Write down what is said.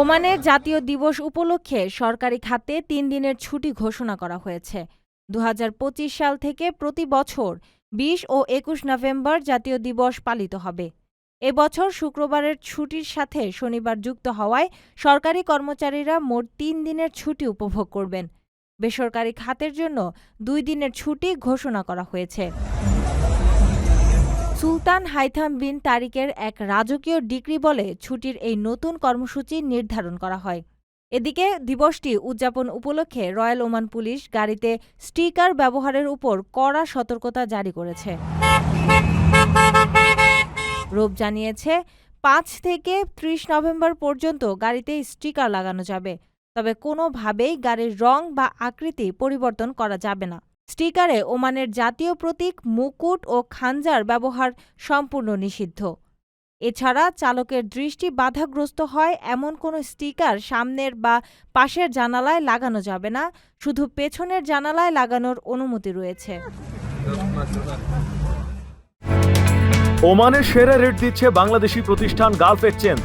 ওমানের জাতীয় দিবস উপলক্ষে সরকারি খাতে তিন দিনের ছুটি ঘোষণা করা হয়েছে। দু হাজার পঁচিশ সাল থেকে প্রতি বছর বিশ ও একুশ নভেম্বর জাতীয় দিবস পালিত হবে। এবছর শুক্রবারের ছুটির সাথে শনিবার যুক্ত হওয়ায় সরকারি কর্মচারীরা মোট তিন দিনের ছুটি উপভোগ করবেন। বেসরকারি খাতের জন্য দুই দিনের ছুটি ঘোষণা করা হয়েছে। সুলতান হাইথাম বিন তারিকের এক রাজকীয় ডিক্রি বলে ছুটির এই নতুন কর্মসূচি নির্ধারণ করা হয়। এদিকে দিবসটি উদযাপন উপলক্ষে রয়্যাল ওমান পুলিশ গাড়িতে স্টিকার ব্যবহারের উপর কড়া সতর্কতা জারি করেছে। রোব জানিয়েছে, পাঁচ থেকে ত্রিশ নভেম্বর পর্যন্ত গাড়িতে স্টিকার লাগানো যাবে, তবে কোনোভাবেই গাড়ির রং বা আকৃতি পরিবর্তন করা যাবে না। স্টিকারে ওমানের জাতীয় প্রতীক মুকুট ও খাঞ্জার ব্যবহার সম্পূর্ণ নিষিদ্ধ। এছাড়া চালকের দৃষ্টি বাধাগ্রস্ত হয়, এমন কোনো স্টিকার সামনের বা পাশের জানালায় লাগানো যাবে না, শুধু পেছনের জানালায় লাগানোর অনুমতি রয়েছে। ওমানের সেরা রেট দিচ্ছে বাংলাদেশি প্রতিষ্ঠান গালফ এক্সচেঞ্জ।